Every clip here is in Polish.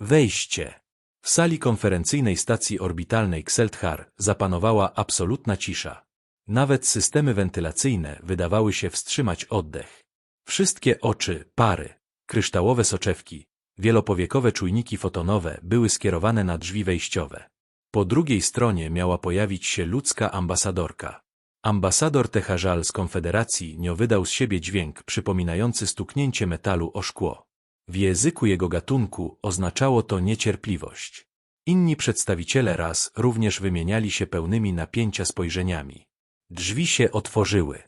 Wejście. W sali konferencyjnej stacji orbitalnej Xelthar zapanowała absolutna cisza. Nawet systemy wentylacyjne wydawały się wstrzymać oddech. Wszystkie oczy, pary, kryształowe soczewki, wielopowiekowe czujniki fotonowe były skierowane na drzwi wejściowe. Po drugiej stronie miała pojawić się ludzka ambasadorka. Ambasador Techajal z Konfederacji nie wydał z siebie dźwięk przypominający stuknięcie metalu o szkło. W języku jego gatunku oznaczało to niecierpliwość. Inni przedstawiciele ras również wymieniali się pełnymi napięcia spojrzeniami. Drzwi się otworzyły.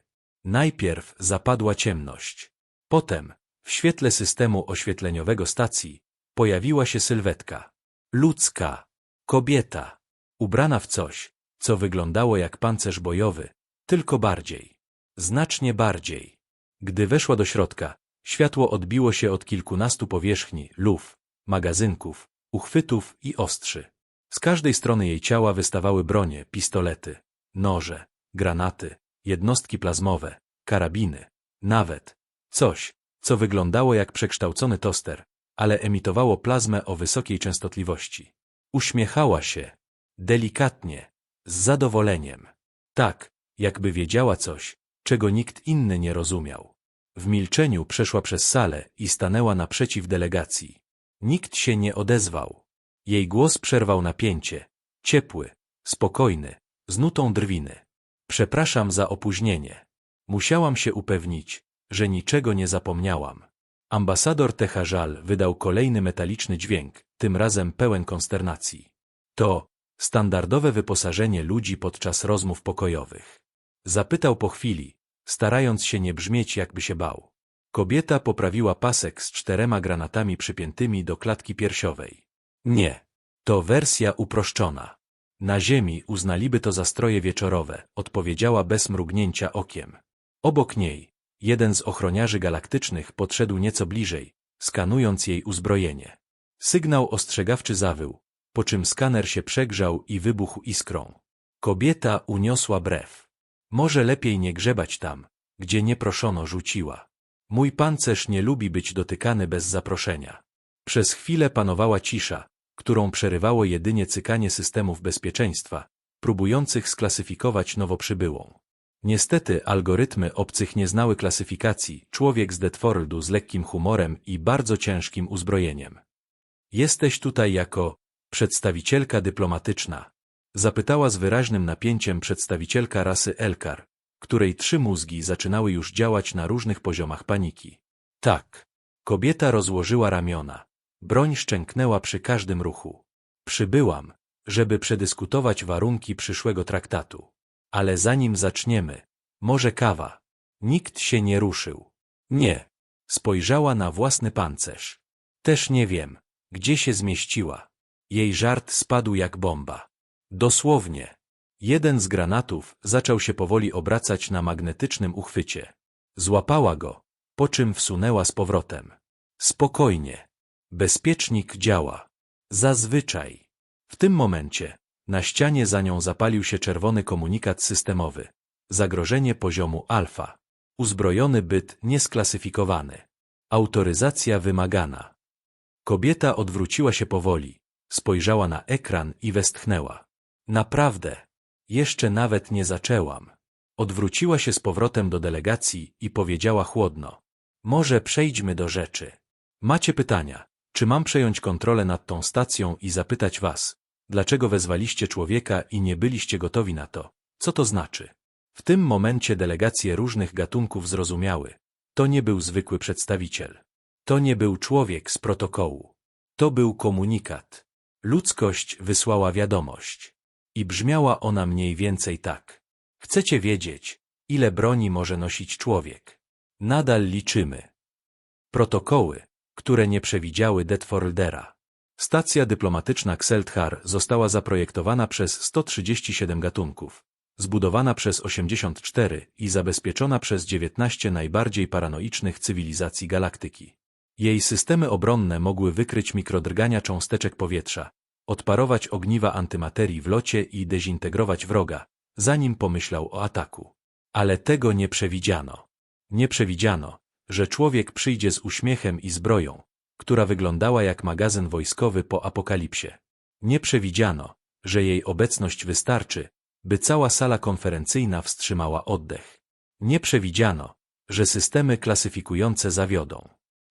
Najpierw zapadła ciemność. Potem, w świetle systemu oświetleniowego stacji, pojawiła się sylwetka. Ludzka. Kobieta. Ubrana w coś, co wyglądało jak pancerz bojowy, tylko bardziej. Znacznie bardziej. Gdy weszła do środka, światło odbiło się od kilkunastu powierzchni, luf, magazynków, uchwytów i ostrzy. Z każdej strony jej ciała wystawały bronie, pistolety, noże, granaty, jednostki plazmowe, karabiny, nawet coś, co wyglądało jak przekształcony toster, ale emitowało plazmę o wysokiej częstotliwości. Uśmiechała się, delikatnie, z zadowoleniem. Tak, jakby wiedziała coś, czego nikt inny nie rozumiał. W milczeniu przeszła przez salę i stanęła naprzeciw delegacji. Nikt się nie odezwał. Jej głos przerwał napięcie, ciepły, spokojny, z nutą drwiny. Przepraszam za opóźnienie. Musiałam się upewnić, że niczego nie zapomniałam. Ambasador Techajal wydał kolejny metaliczny dźwięk, tym razem pełen konsternacji. To standardowe wyposażenie ludzi podczas rozmów pokojowych. Zapytał po chwili, starając się nie brzmieć jakby się bał. Kobieta poprawiła pasek z czterema granatami przypiętymi do klatki piersiowej. Nie. To wersja uproszczona. Na ziemi uznaliby to za stroje wieczorowe, odpowiedziała bez mrugnięcia okiem. Obok niej, jeden z ochroniarzy galaktycznych podszedł nieco bliżej, skanując jej uzbrojenie. Sygnał ostrzegawczy zawył, po czym skaner się przegrzał i wybuchł iskrą. Kobieta uniosła brew. Może lepiej nie grzebać tam, gdzie nie proszono rzuciła. Mój pancerz nie lubi być dotykany bez zaproszenia. Przez chwilę panowała cisza, którą przerywało jedynie cykanie systemów bezpieczeństwa, próbujących sklasyfikować nowo przybyłą. Niestety algorytmy obcych nie znały klasyfikacji, człowiek z Detfordu z lekkim humorem i bardzo ciężkim uzbrojeniem. Jesteś tutaj jako przedstawicielka dyplomatyczna, zapytała z wyraźnym napięciem przedstawicielka rasy Elkar, której trzy mózgi zaczynały już działać na różnych poziomach paniki. Tak. Kobieta rozłożyła ramiona. Broń szczęknęła przy każdym ruchu. Przybyłam, żeby przedyskutować warunki przyszłego traktatu. Ale zanim zaczniemy, może kawa. Nikt się nie ruszył. Nie. Spojrzała na własny pancerz. Też nie wiem, gdzie się zmieściła. Jej żart spadł jak bomba. Dosłownie. Jeden z granatów zaczął się powoli obracać na magnetycznym uchwycie. Złapała go, po czym wsunęła z powrotem. Spokojnie. Bezpiecznik działa. Zazwyczaj. W tym momencie na ścianie za nią zapalił się czerwony komunikat systemowy. Zagrożenie poziomu alfa. Uzbrojony byt niesklasyfikowany. Autoryzacja wymagana. Kobieta odwróciła się powoli, spojrzała na ekran i westchnęła. Naprawdę. Jeszcze nawet nie zaczęłam. Odwróciła się z powrotem do delegacji i powiedziała chłodno. Może przejdźmy do rzeczy. Macie pytania? Czy mam przejąć kontrolę nad tą stacją i zapytać was, dlaczego wezwaliście człowieka i nie byliście gotowi na to? Co to znaczy? W tym momencie delegacje różnych gatunków zrozumiały. To nie był zwykły przedstawiciel. To nie był człowiek z protokołu. To był komunikat. Ludzkość wysłała wiadomość. I brzmiała ona mniej więcej tak. Chcecie wiedzieć, ile broni może nosić człowiek? Nadal liczymy. Protokoły, które nie przewidziały Detfoldera. Stacja dyplomatyczna Xelthar została zaprojektowana przez 137 gatunków, zbudowana przez 84 i zabezpieczona przez 19 najbardziej paranoicznych cywilizacji galaktyki. Jej systemy obronne mogły wykryć mikrodrgania cząsteczek powietrza, odparować ogniwa antymaterii w locie i dezintegrować wroga, zanim pomyślał o ataku. Ale tego nie przewidziano. Nie przewidziano, że człowiek przyjdzie z uśmiechem i zbroją, która wyglądała jak magazyn wojskowy po apokalipsie. Nie przewidziano, że jej obecność wystarczy, by cała sala konferencyjna wstrzymała oddech. Nie przewidziano, że systemy klasyfikujące zawiodą.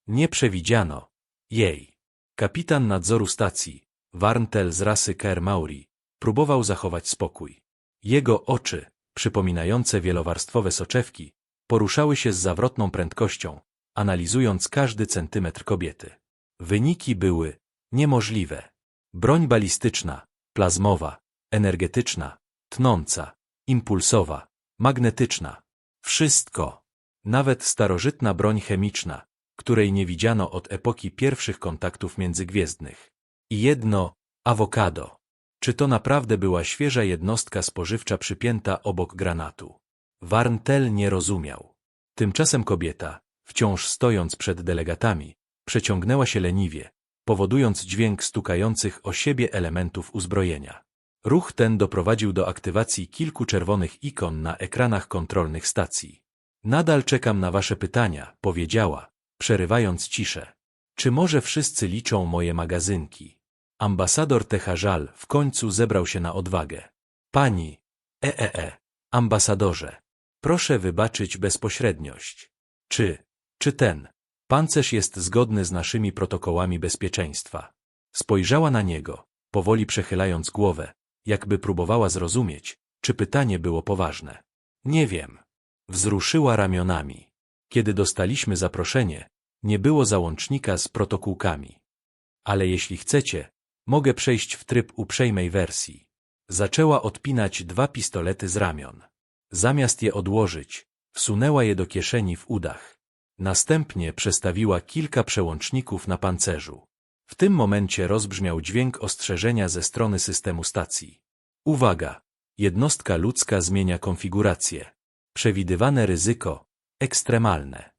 Nie przewidziano jej. Kapitan nadzoru stacji, Warntel z rasy Ker Mauri, próbował zachować spokój. Jego oczy, przypominające wielowarstwowe soczewki, poruszały się z zawrotną prędkością, analizując każdy centymetr kobiety. Wyniki były niemożliwe. Broń balistyczna, plazmowa, energetyczna, tnąca, impulsowa, magnetyczna. Wszystko. Nawet starożytna broń chemiczna, której nie widziano od epoki pierwszych kontaktów międzygwiezdnych. I jedno, awokado. Czy to naprawdę była świeża jednostka spożywcza przypięta obok granatu? Warntel nie rozumiał. Tymczasem kobieta, wciąż stojąc przed delegatami, przeciągnęła się leniwie, powodując dźwięk stukających o siebie elementów uzbrojenia. Ruch ten doprowadził do aktywacji kilku czerwonych ikon na ekranach kontrolnych stacji. Nadal czekam na wasze pytania, powiedziała, przerywając ciszę. Czy może wszyscy liczą moje magazynki? Ambasador Tehażal w końcu zebrał się na odwagę. Pani, eee, e, ambasadorze, proszę wybaczyć bezpośredniość. Czy, czy ten pancerz jest zgodny z naszymi protokołami bezpieczeństwa? Spojrzała na niego, powoli przechylając głowę, jakby próbowała zrozumieć, czy pytanie było poważne. Nie wiem. Wzruszyła ramionami. Kiedy dostaliśmy zaproszenie, nie było załącznika z protokółkami. Ale jeśli chcecie, mogę przejść w tryb uprzejmej wersji. Zaczęła odpinać dwa pistolety z ramion. Zamiast je odłożyć, wsunęła je do kieszeni w udach. Następnie przestawiła kilka przełączników na pancerzu. W tym momencie rozbrzmiał dźwięk ostrzeżenia ze strony systemu stacji. Uwaga! Jednostka ludzka zmienia konfigurację. Przewidywane ryzyko ekstremalne.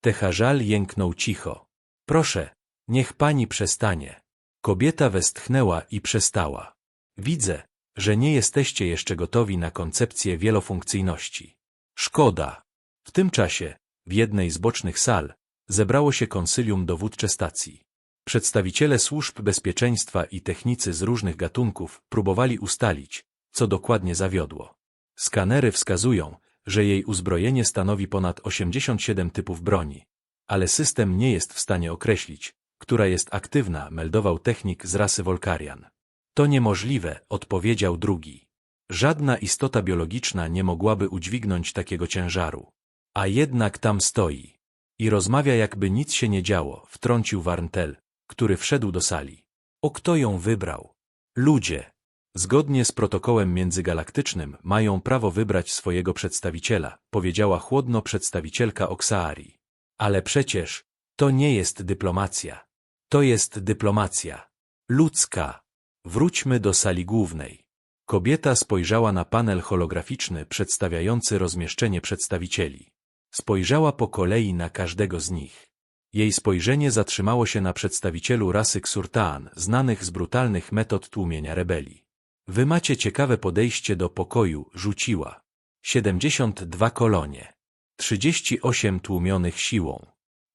Techażal jęknął cicho. Proszę, niech pani przestanie. Kobieta westchnęła i przestała. Widzę, że nie jesteście jeszcze gotowi na koncepcję wielofunkcyjności. Szkoda. W tym czasie, w jednej z bocznych sal, zebrało się konsylium dowódcze stacji. Przedstawiciele służb bezpieczeństwa i technicy z różnych gatunków próbowali ustalić, co dokładnie zawiodło. Skanery wskazują, że jej uzbrojenie stanowi ponad 87 typów broni, ale system nie jest w stanie określić, która jest aktywna, meldował technik z rasy Volkarian. To niemożliwe, odpowiedział drugi. Żadna istota biologiczna nie mogłaby udźwignąć takiego ciężaru. A jednak tam stoi. I rozmawia jakby nic się nie działo, wtrącił Warntel, który wszedł do sali. O kto ją wybrał? Ludzie. Zgodnie z protokołem międzygalaktycznym mają prawo wybrać swojego przedstawiciela, powiedziała chłodno przedstawicielka Oksaari. Ale przecież to nie jest dyplomacja. To jest dyplomacja. Ludzka. Wróćmy do sali głównej. Kobieta spojrzała na panel holograficzny przedstawiający rozmieszczenie przedstawicieli. Spojrzała po kolei na każdego z nich. Jej spojrzenie zatrzymało się na przedstawicielu rasy Ksurtaan, znanych z brutalnych metod tłumienia rebelii. Wy macie ciekawe podejście do pokoju, rzuciła. 72 kolonie. 38 tłumionych siłą.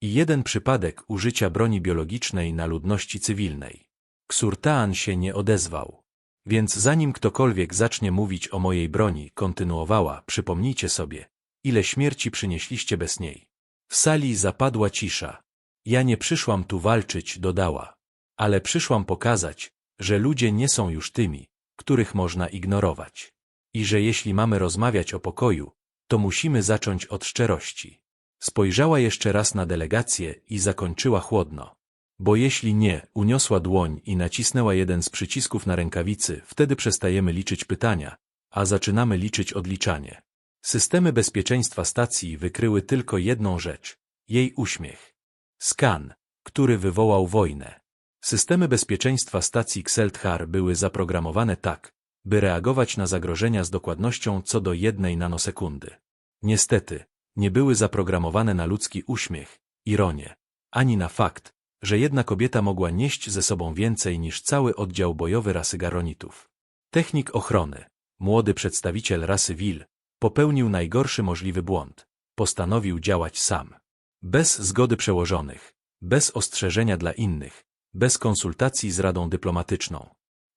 I jeden przypadek użycia broni biologicznej na ludności cywilnej. Ksurtaan się nie odezwał. Więc zanim ktokolwiek zacznie mówić o mojej broni, kontynuowała, przypomnijcie sobie, ile śmierci przynieśliście bez niej. W sali zapadła cisza. Ja nie przyszłam tu walczyć, dodała. Ale przyszłam pokazać, że ludzie nie są już tymi, których można ignorować. I że jeśli mamy rozmawiać o pokoju, to musimy zacząć od szczerości. Spojrzała jeszcze raz na delegację i zakończyła chłodno. Bo jeśli nie, uniosła dłoń i nacisnęła jeden z przycisków na rękawicy, wtedy przestajemy liczyć pytania, a zaczynamy liczyć odliczanie. Systemy bezpieczeństwa stacji wykryły tylko jedną rzecz – jej uśmiech. Skan, który wywołał wojnę. Systemy bezpieczeństwa stacji Xelthar były zaprogramowane tak, by reagować na zagrożenia z dokładnością co do jednej nanosekundy. Niestety, nie były zaprogramowane na ludzki uśmiech, ironię, ani na fakt, że jedna kobieta mogła nieść ze sobą więcej niż cały oddział bojowy rasy Garonitów. Technik ochrony, młody przedstawiciel rasy Wil, popełnił najgorszy możliwy błąd. Postanowił działać sam. Bez zgody przełożonych, Bez ostrzeżenia dla innych, bez konsultacji z Radą Dyplomatyczną.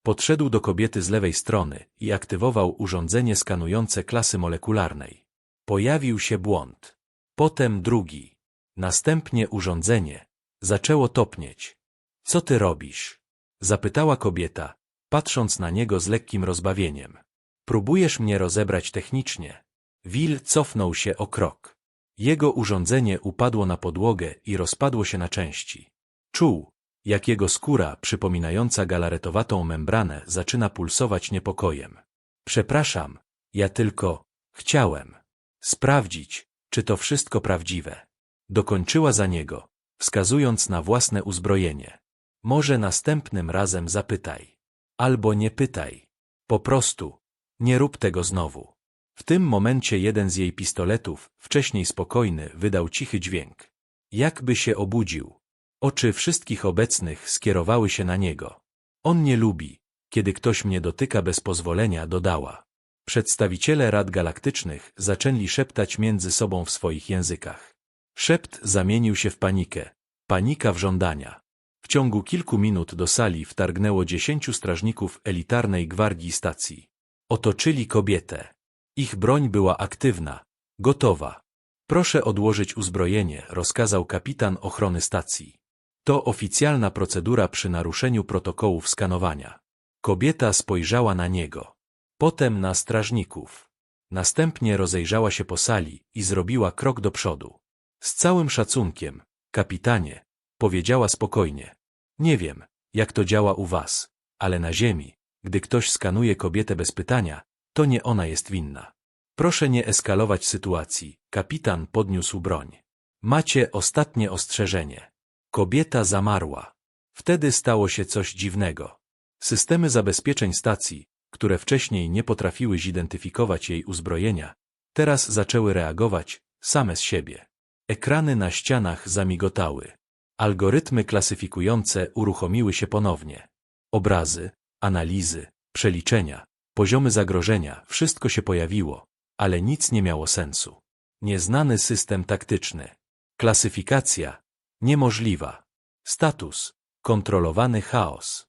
Podszedł do kobiety z lewej strony i aktywował urządzenie skanujące klasy molekularnej. Pojawił się błąd. Potem drugi. Następnie urządzenie. Zaczęło topnieć. Co ty robisz? Zapytała kobieta, patrząc na niego z lekkim rozbawieniem. Próbujesz mnie rozebrać technicznie. Will cofnął się o krok. Jego urządzenie upadło na podłogę i rozpadło się na części. Czuł, jak jego skóra, przypominająca galaretowatą membranę, zaczyna pulsować niepokojem. Przepraszam, ja tylko chciałem sprawdzić, czy to wszystko prawdziwe. Dokończyła za niego, wskazując na własne uzbrojenie. Może następnym razem zapytaj. Albo nie pytaj. Po prostu. Nie rób tego znowu. W tym momencie jeden z jej pistoletów, wcześniej spokojny, wydał cichy dźwięk. Jakby się obudził. Oczy wszystkich obecnych skierowały się na niego. On nie lubi, kiedy ktoś mnie dotyka bez pozwolenia, dodała. Przedstawiciele Rad Galaktycznych zaczęli szeptać między sobą w swoich językach. Szept zamienił się w panikę. Panika w żądania. W ciągu kilku minut do sali wtargnęło dziesięciu strażników elitarnej gwardii stacji. Otoczyli kobietę. Ich broń była aktywna, gotowa. Proszę odłożyć uzbrojenie, rozkazał kapitan ochrony stacji. To oficjalna procedura przy naruszeniu protokołów skanowania. Kobieta spojrzała na niego. Potem na strażników. Następnie rozejrzała się po sali i zrobiła krok do przodu. Z całym szacunkiem, kapitanie, powiedziała spokojnie. Nie wiem, jak to działa u was, ale na ziemi, gdy ktoś skanuje kobietę bez pytania, to nie ona jest winna. Proszę nie eskalować sytuacji. Kapitan podniósł broń. Macie ostatnie ostrzeżenie. Kobieta zamarła. Wtedy stało się coś dziwnego. Systemy zabezpieczeń stacji, które wcześniej nie potrafiły zidentyfikować jej uzbrojenia, teraz zaczęły reagować same z siebie. Ekrany na ścianach zamigotały. Algorytmy klasyfikujące uruchomiły się ponownie. Obrazy, analizy, przeliczenia, poziomy zagrożenia, wszystko się pojawiło, ale nic nie miało sensu. Nieznany system taktyczny. Klasyfikacja. Niemożliwa. Status. Kontrolowany chaos.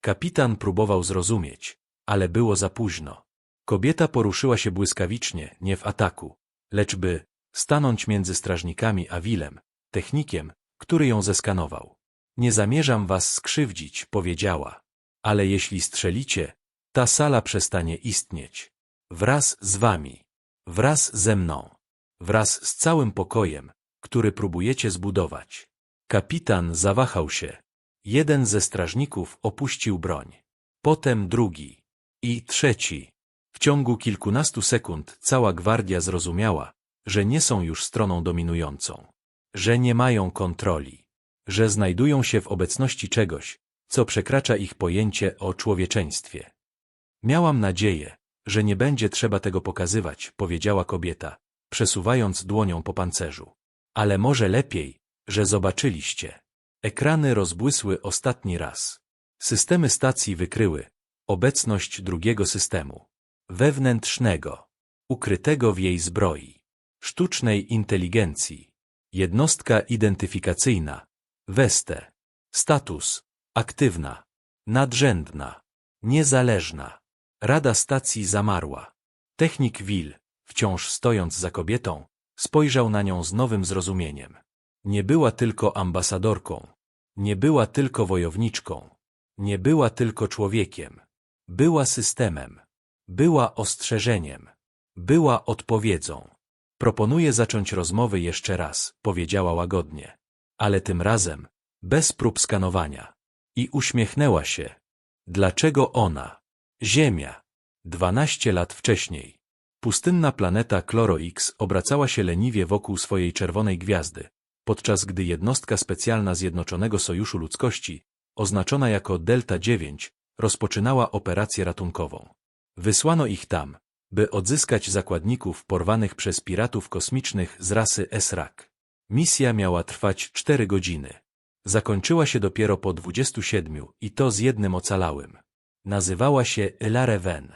Kapitan próbował zrozumieć, ale było za późno. Kobieta poruszyła się błyskawicznie, nie w ataku, lecz by stanąć między strażnikami a Wilem, technikiem, który ją zeskanował. Nie zamierzam was skrzywdzić, powiedziała. Ale jeśli strzelicie, ta sala przestanie istnieć. Wraz z wami. Wraz ze mną. Wraz z całym pokojem, który próbujecie zbudować. Kapitan zawahał się. Jeden ze strażników opuścił broń. Potem drugi. I trzeci. W ciągu kilkunastu sekund cała gwardia zrozumiała, że nie są już stroną dominującą. Że nie mają kontroli. Że znajdują się w obecności czegoś, co przekracza ich pojęcie o człowieczeństwie. Miałam nadzieję, że nie będzie trzeba tego pokazywać, powiedziała kobieta, przesuwając dłonią po pancerzu. Ale może lepiej, że zobaczyliście. Ekrany rozbłysły ostatni raz. Systemy stacji wykryły obecność drugiego systemu. Wewnętrznego, ukrytego w jej zbroi, sztucznej inteligencji, jednostka identyfikacyjna, Weste, status, aktywna, nadrzędna, niezależna. Rada stacji zamarła. Technik Will, wciąż stojąc za kobietą, spojrzał na nią z nowym zrozumieniem. Nie była tylko ambasadorką, nie była tylko wojowniczką, nie była tylko człowiekiem. Była systemem, była ostrzeżeniem, była odpowiedzią. Proponuję zacząć rozmowy jeszcze raz, powiedziała łagodnie, ale tym razem bez prób skanowania. I uśmiechnęła się. Dlaczego ona? Ziemia. Dwanaście lat wcześniej. Pustynna planeta Chloro X obracała się leniwie wokół swojej czerwonej gwiazdy, podczas gdy jednostka specjalna Zjednoczonego Sojuszu Ludzkości, oznaczona jako Delta 9, rozpoczynała operację ratunkową. Wysłano ich tam, by odzyskać zakładników porwanych przez piratów kosmicznych z rasy Esrak. Misja miała trwać cztery godziny. Zakończyła się dopiero po 27 i to z jednym ocalałym. Nazywała się Elareven.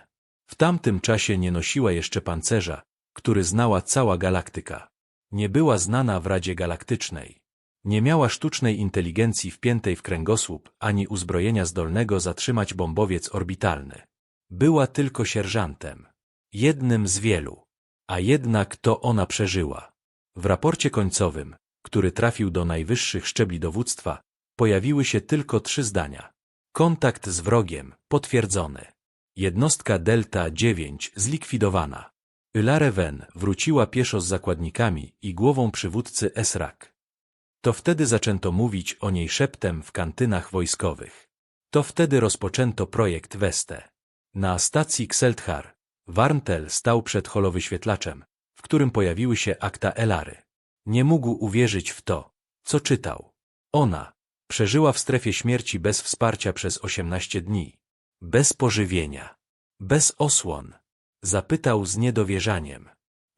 W tamtym czasie nie nosiła jeszcze pancerza, który znała cała galaktyka. Nie była znana w Radzie Galaktycznej. Nie miała sztucznej inteligencji wpiętej w kręgosłup, ani uzbrojenia zdolnego zatrzymać bombowiec orbitalny. Była tylko sierżantem. Jednym z wielu. A jednak to ona przeżyła. W raporcie końcowym, który trafił do najwyższych szczebli dowództwa, pojawiły się tylko trzy zdania. Kontakt z wrogiem potwierdzony. Jednostka Delta 9 zlikwidowana. Ylareven wróciła pieszo z zakładnikami i głową przywódcy Esrak. To wtedy zaczęto mówić o niej szeptem w kantynach wojskowych. To wtedy rozpoczęto projekt Weste. Na stacji Xelthar, Warntel stał przed holowyświetlaczem, w którym pojawiły się akta Elary. Nie mógł uwierzyć w to, co czytał. Ona przeżyła w strefie śmierci bez wsparcia przez 18 dni. Bez pożywienia. Bez osłon. Zapytał z niedowierzaniem.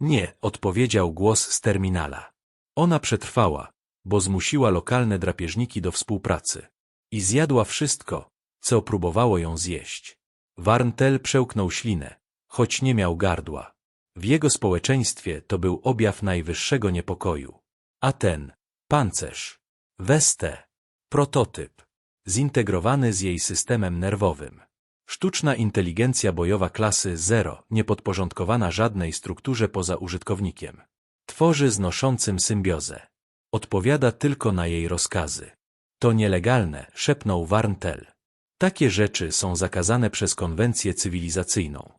Nie, odpowiedział głos z terminala. Ona przetrwała, bo zmusiła lokalne drapieżniki do współpracy. I zjadła wszystko, co próbowało ją zjeść. Warntel przełknął ślinę, choć nie miał gardła. W jego społeczeństwie to był objaw najwyższego niepokoju. A ten, pancerz, weste, prototyp, zintegrowany z jej systemem nerwowym. Sztuczna inteligencja bojowa klasy 0, niepodporządkowana żadnej strukturze poza użytkownikiem. Tworzy znoszącym symbiozę. Odpowiada tylko na jej rozkazy. To nielegalne, szepnął Warntel. Takie rzeczy są zakazane przez konwencję cywilizacyjną.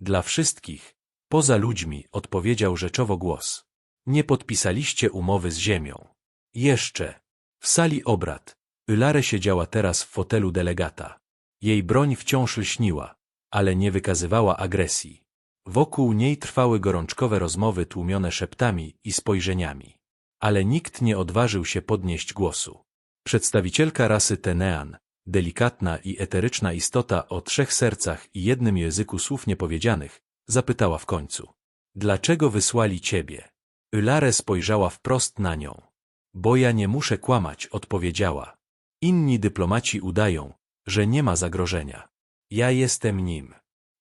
Dla wszystkich, poza ludźmi, odpowiedział rzeczowo głos. Nie podpisaliście umowy z Ziemią. Jeszcze. W sali obrad. Ylare siedziała teraz w fotelu delegata. Jej broń wciąż lśniła, ale nie wykazywała agresji. Wokół niej trwały gorączkowe rozmowy tłumione szeptami i spojrzeniami. Ale nikt nie odważył się podnieść głosu. Przedstawicielka rasy Tenean, delikatna i eteryczna istota o trzech sercach i jednym języku słów niepowiedzianych, zapytała w końcu. Dlaczego wysłali ciebie? Ylare spojrzała wprost na nią. Bo ja nie muszę kłamać, odpowiedziała. Inni dyplomaci udają, że nie ma zagrożenia. Ja jestem nim.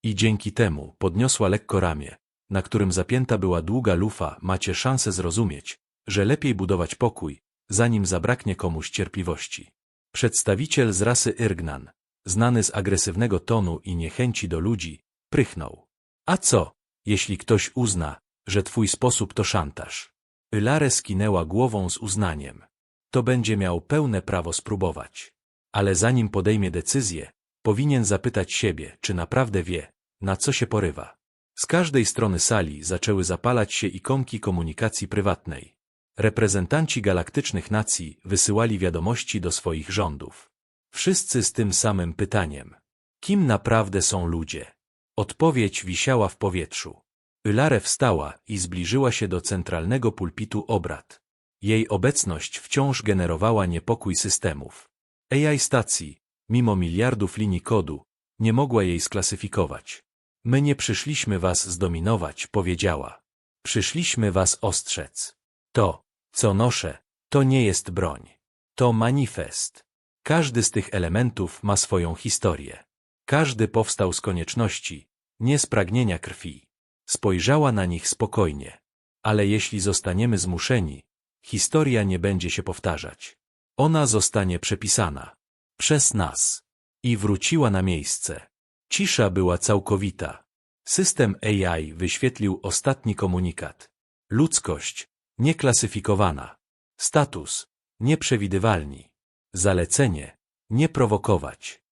I dzięki temu podniosła lekko ramię, na którym zapięta była długa lufa, macie szansę zrozumieć, że lepiej budować pokój, zanim zabraknie komuś cierpliwości. Przedstawiciel z rasy Irgnan, znany z agresywnego tonu i niechęci do ludzi, prychnął. A co, jeśli ktoś uzna, że twój sposób to szantaż? Ylare skinęła głową z uznaniem. To będzie miał pełne prawo spróbować. Ale zanim podejmie decyzję, powinien zapytać siebie, czy naprawdę wie, na co się porywa. Z każdej strony sali zaczęły zapalać się ikonki komunikacji prywatnej. Reprezentanci galaktycznych nacji wysyłali wiadomości do swoich rządów. Wszyscy z tym samym pytaniem. Kim naprawdę są ludzie? Odpowiedź wisiała w powietrzu. Ylare wstała i zbliżyła się do centralnego pulpitu obrad. Jej obecność wciąż generowała niepokój systemów. AI stacji, mimo miliardów linii kodu, nie mogła jej sklasyfikować. My nie przyszliśmy was zdominować, powiedziała. Przyszliśmy was ostrzec. To, co noszę, to nie jest broń. To manifest. Każdy z tych elementów ma swoją historię. Każdy powstał z konieczności, nie z pragnienia krwi. Spojrzała na nich spokojnie. Ale jeśli zostaniemy zmuszeni, historia nie będzie się powtarzać. Ona zostanie przepisana. Przez nas. I wróciła na miejsce. Cisza była całkowita. System AI wyświetlił ostatni komunikat. Ludzkość, nieklasyfikowana. Status, nieprzewidywalni. Zalecenie, nie prowokować.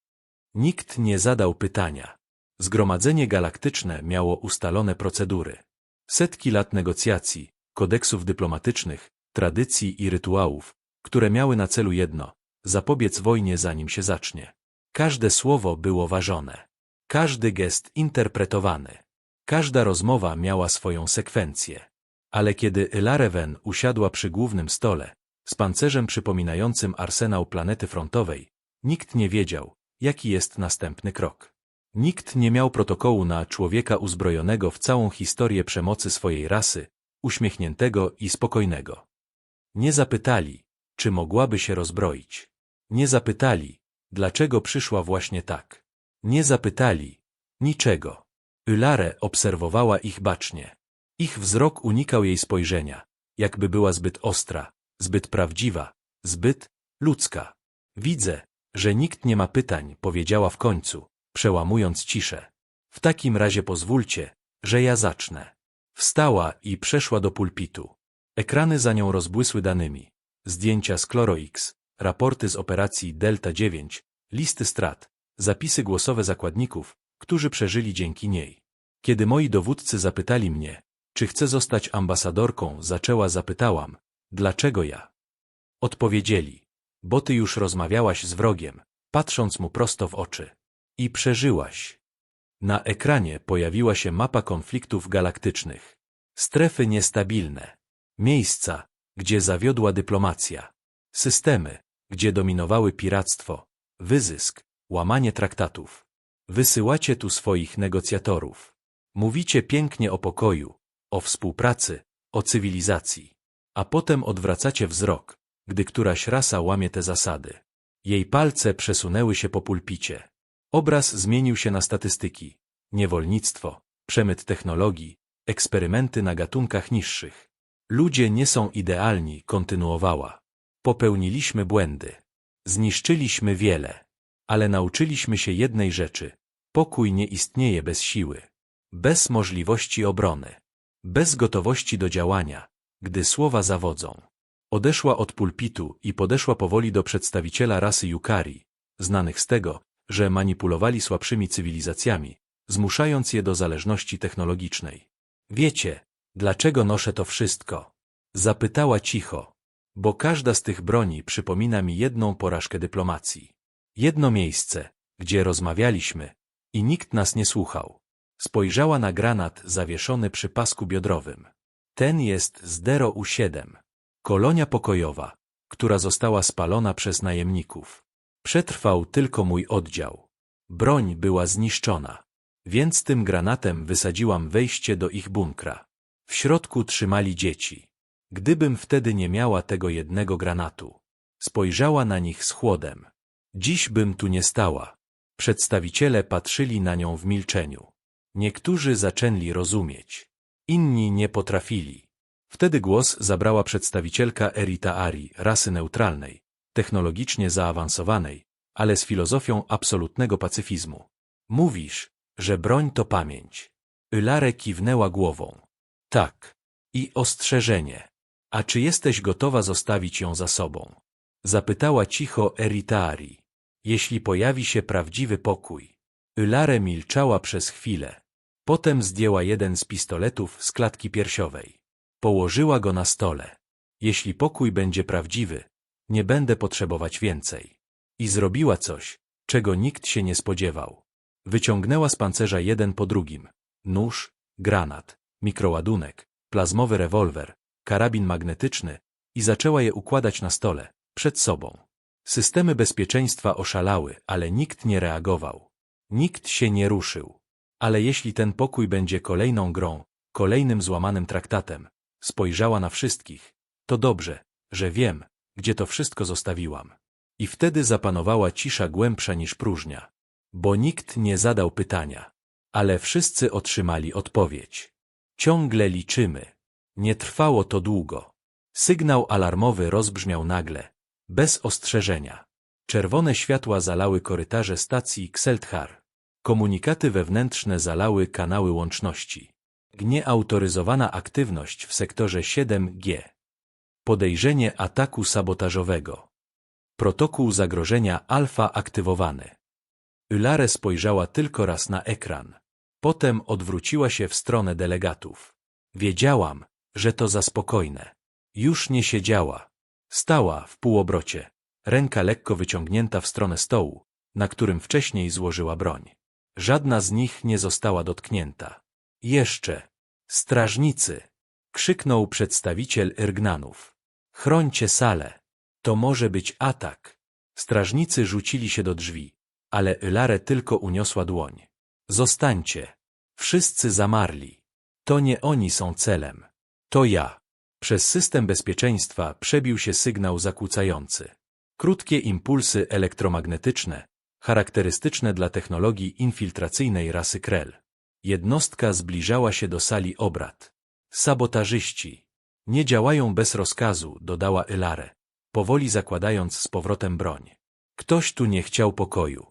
Nikt nie zadał pytania. Zgromadzenie galaktyczne miało ustalone procedury. Setki lat negocjacji, kodeksów dyplomatycznych, tradycji i rytuałów, które miały na celu jedno zapobiec wojnie zanim się zacznie. Każde słowo było ważone. Każdy gest interpretowany. Każda rozmowa miała swoją sekwencję. Ale kiedy Ilareven usiadła przy głównym stole, z pancerzem przypominającym arsenał planety frontowej, nikt nie wiedział, jaki jest następny krok. Nikt nie miał protokołu na człowieka uzbrojonego w całą historię przemocy swojej rasy, uśmiechniętego i spokojnego. Nie zapytali, czy mogłaby się rozbroić. Nie zapytali, dlaczego przyszła właśnie tak. Nie zapytali niczego. Ylare obserwowała ich bacznie. Ich wzrok unikał jej spojrzenia, jakby była zbyt ostra, zbyt prawdziwa, Zbyt ludzka. Widzę, że nikt nie ma pytań, powiedziała w końcu, przełamując ciszę. W takim razie pozwólcie, że ja zacznę. Wstała i przeszła do pulpitu. Ekrany za nią rozbłysły danymi. Zdjęcia z CloroX, raporty z operacji Delta 9, listy strat, zapisy głosowe zakładników, którzy przeżyli dzięki niej. Kiedy moi dowódcy zapytali mnie, czy chcę zostać ambasadorką, zaczęła zapytałam, dlaczego ja? Odpowiedzieli, bo ty już rozmawiałaś z wrogiem, patrząc mu prosto w oczy. I przeżyłaś. Na ekranie pojawiła się mapa konfliktów galaktycznych. Strefy niestabilne. Miejsca, gdzie zawiodła dyplomacja. Systemy, gdzie dominowały piractwo, wyzysk, łamanie traktatów. Wysyłacie tu swoich negocjatorów. Mówicie pięknie o pokoju, o współpracy, o cywilizacji. A potem odwracacie wzrok, gdy któraś rasa łamie te zasady. Jej palce przesunęły się po pulpicie. Obraz zmienił się na statystyki. Niewolnictwo, przemyt technologii, eksperymenty na gatunkach niższych. Ludzie nie są idealni, kontynuowała. Popełniliśmy błędy. Zniszczyliśmy wiele. Ale nauczyliśmy się jednej rzeczy. Pokój nie istnieje bez siły. Bez możliwości obrony. Bez gotowości do działania, gdy słowa zawodzą. Odeszła od pulpitu i podeszła powoli do przedstawiciela rasy Yukari, znanych z tego, że manipulowali słabszymi cywilizacjami, zmuszając je do zależności technologicznej. Wiecie, dlaczego noszę to wszystko? Zapytała cicho, bo każda z tych broni przypomina mi jedną porażkę dyplomacji. Jedno miejsce, gdzie rozmawialiśmy i nikt nas nie słuchał. Spojrzała na granat zawieszony przy pasku biodrowym. Ten jest z Dero U7. Kolonia pokojowa, która została spalona przez najemników. Przetrwał tylko mój oddział. Broń była zniszczona. Więc tym granatem wysadziłam wejście do ich bunkra. W środku trzymali dzieci. Gdybym wtedy nie miała tego jednego granatu. Spojrzała na nich z chłodem. Dziś bym tu nie stała. Przedstawiciele patrzyli na nią w milczeniu. Niektórzy zaczęli rozumieć. Inni nie potrafili. Wtedy głos zabrała przedstawicielka Erita Ari, rasy neutralnej, technologicznie zaawansowanej, ale z filozofią absolutnego pacyfizmu. Mówisz, że broń to pamięć. Ylare kiwnęła głową. Tak. I ostrzeżenie. A czy jesteś gotowa zostawić ją za sobą? Zapytała cicho Eritaari. Jeśli pojawi się prawdziwy pokój. Ylare milczała przez chwilę. Potem zdjęła jeden z pistoletów z klatki piersiowej. Położyła go na stole. Jeśli pokój będzie prawdziwy, nie będę potrzebować więcej. I zrobiła coś, czego nikt się nie spodziewał. Wyciągnęła z pancerza jeden po drugim. Nóż, granat, mikroładunek, plazmowy rewolwer, karabin magnetyczny i zaczęła je układać na stole, przed sobą. Systemy bezpieczeństwa oszalały, ale nikt nie reagował. Nikt się nie ruszył. Ale jeśli ten pokój będzie kolejną grą, kolejnym złamanym traktatem, spojrzała na wszystkich, to dobrze, że wiem, gdzie to wszystko zostawiłam. I wtedy zapanowała cisza głębsza niż próżnia. Bo nikt nie zadał pytania. Ale wszyscy otrzymali odpowiedź. Ciągle liczymy. Nie trwało to długo. Sygnał alarmowy rozbrzmiał nagle, bez ostrzeżenia. Czerwone światła zalały korytarze stacji Xelthar. Komunikaty wewnętrzne zalały kanały łączności. Nieautoryzowana aktywność w sektorze 7G. Podejrzenie ataku sabotażowego. Protokół zagrożenia alfa aktywowany. Ylare spojrzała tylko raz na ekran. Potem odwróciła się w stronę delegatów. Wiedziałam, że to za spokojne. Już nie siedziała. Stała w półobrocie, ręka lekko wyciągnięta w stronę stołu, na którym wcześniej złożyła broń. Żadna z nich nie została dotknięta. Jeszcze. Strażnicy! Krzyknął przedstawiciel Irgnanów. Chrońcie salę. To może być atak. Strażnicy rzucili się do drzwi, ale Ylare tylko uniosła dłoń. Zostańcie. Wszyscy zamarli. To nie oni są celem. To ja. Przez system bezpieczeństwa przebił się sygnał zakłócający. Krótkie impulsy elektromagnetyczne, charakterystyczne dla technologii infiltracyjnej rasy Krell. Jednostka zbliżała się do sali obrad. Sabotażyści. Nie działają bez rozkazu, dodała Elare. powoli zakładając z powrotem broń. Ktoś tu nie chciał pokoju.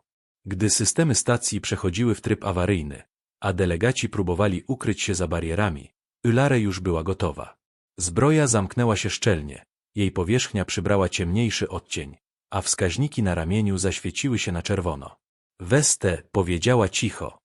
Gdy systemy stacji przechodziły w tryb awaryjny, a delegaci próbowali ukryć się za barierami, Ylare już była gotowa. Zbroja zamknęła się szczelnie, jej powierzchnia przybrała ciemniejszy odcień, a wskaźniki na ramieniu zaświeciły się na czerwono. Weste powiedziała cicho.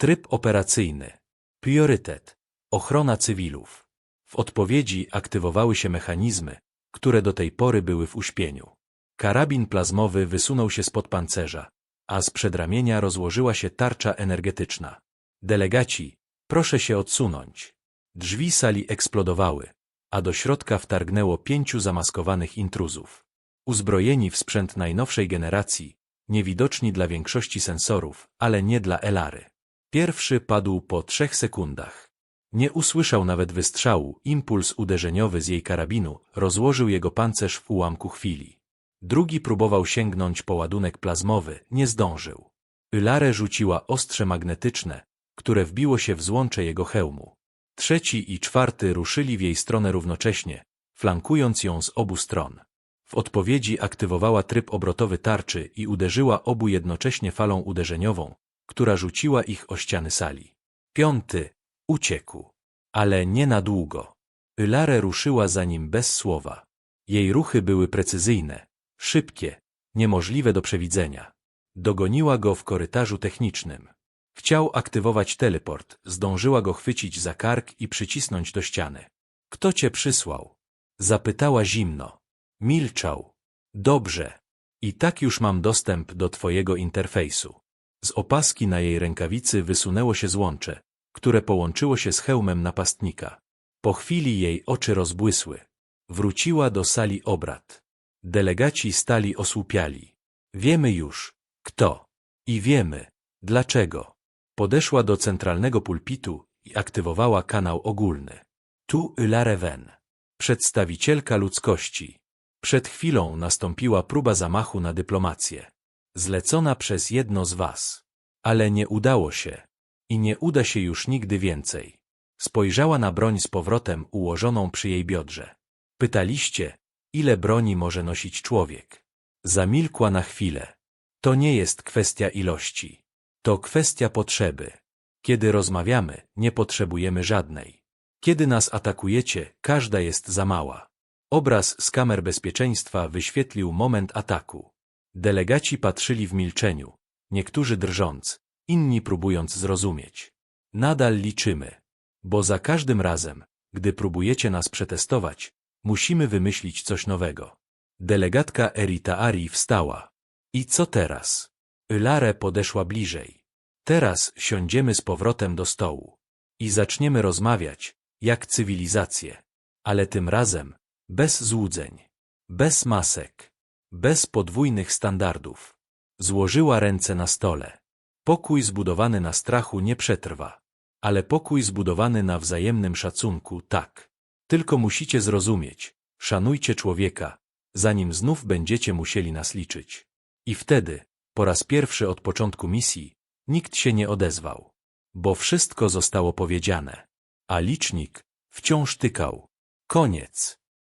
Tryb operacyjny. Priorytet. Ochrona cywilów. W odpowiedzi aktywowały się mechanizmy, które do tej pory były w uśpieniu. Karabin plazmowy wysunął się spod pancerza, a z przedramienia rozłożyła się tarcza energetyczna. Delegaci, proszę się odsunąć. Drzwi sali eksplodowały, a do środka wtargnęło pięciu zamaskowanych intruzów. Uzbrojeni w sprzęt najnowszej generacji, niewidoczni dla większości sensorów, ale nie dla Elary. Pierwszy padł po trzech sekundach. Nie usłyszał nawet wystrzału, impuls uderzeniowy z jej karabinu rozłożył jego pancerz w ułamku chwili. Drugi próbował sięgnąć po ładunek plazmowy, nie zdążył. Ylare rzuciła ostrze magnetyczne, które wbiło się w złącze jego hełmu. Trzeci i czwarty ruszyli w jej stronę równocześnie, flankując ją z obu stron. W odpowiedzi aktywowała tryb obrotowy tarczy i uderzyła obu jednocześnie falą uderzeniową, która rzuciła ich o ściany sali. Piąty uciekł, ale nie na długo. Ylare ruszyła za nim bez słowa. Jej ruchy były precyzyjne, szybkie, niemożliwe do przewidzenia. Dogoniła go w korytarzu technicznym. Chciał aktywować teleport, zdążyła go chwycić za kark i przycisnąć do ściany. Kto cię przysłał? Zapytała zimno. Milczał. Dobrze. I tak już mam dostęp do twojego interfejsu. Z opaski na jej rękawicy wysunęło się złącze, które połączyło się z hełmem napastnika. Po chwili jej oczy rozbłysły. Wróciła do sali obrad. Delegaci stali osłupiali. Wiemy już, kto. I wiemy, dlaczego. Podeszła do centralnego pulpitu i aktywowała kanał ogólny. Tu Ylareven, przedstawicielka ludzkości. Przed chwilą nastąpiła próba zamachu na dyplomację. Zlecona przez jedno z was. Ale nie udało się. I nie uda się już nigdy więcej. Spojrzała na broń z powrotem ułożoną przy jej biodrze. Pytaliście, ile broni może nosić człowiek. Zamilkła na chwilę. To nie jest kwestia ilości. To kwestia potrzeby. Kiedy rozmawiamy, nie potrzebujemy żadnej. Kiedy nas atakujecie, każda jest za mała. Obraz z kamer bezpieczeństwa wyświetlił moment ataku. Delegaci patrzyli w milczeniu, niektórzy drżąc, inni próbując zrozumieć. Nadal liczymy, bo za każdym razem, gdy próbujecie nas przetestować, musimy wymyślić coś nowego. Delegatka Erita Ari wstała. I co teraz? Ylare podeszła bliżej. Teraz siądziemy z powrotem do stołu i zaczniemy rozmawiać, jak cywilizacje, ale tym razem bez złudzeń, bez masek, bez podwójnych standardów. Złożyła ręce na stole. Pokój zbudowany na strachu nie przetrwa, ale pokój zbudowany na wzajemnym szacunku tak. Tylko musicie zrozumieć, szanujcie człowieka, zanim znów będziecie musieli nas liczyć. I wtedy, po raz pierwszy od początku misji, nikt się nie odezwał, bo wszystko zostało powiedziane, a licznik wciąż tykał. Koniec.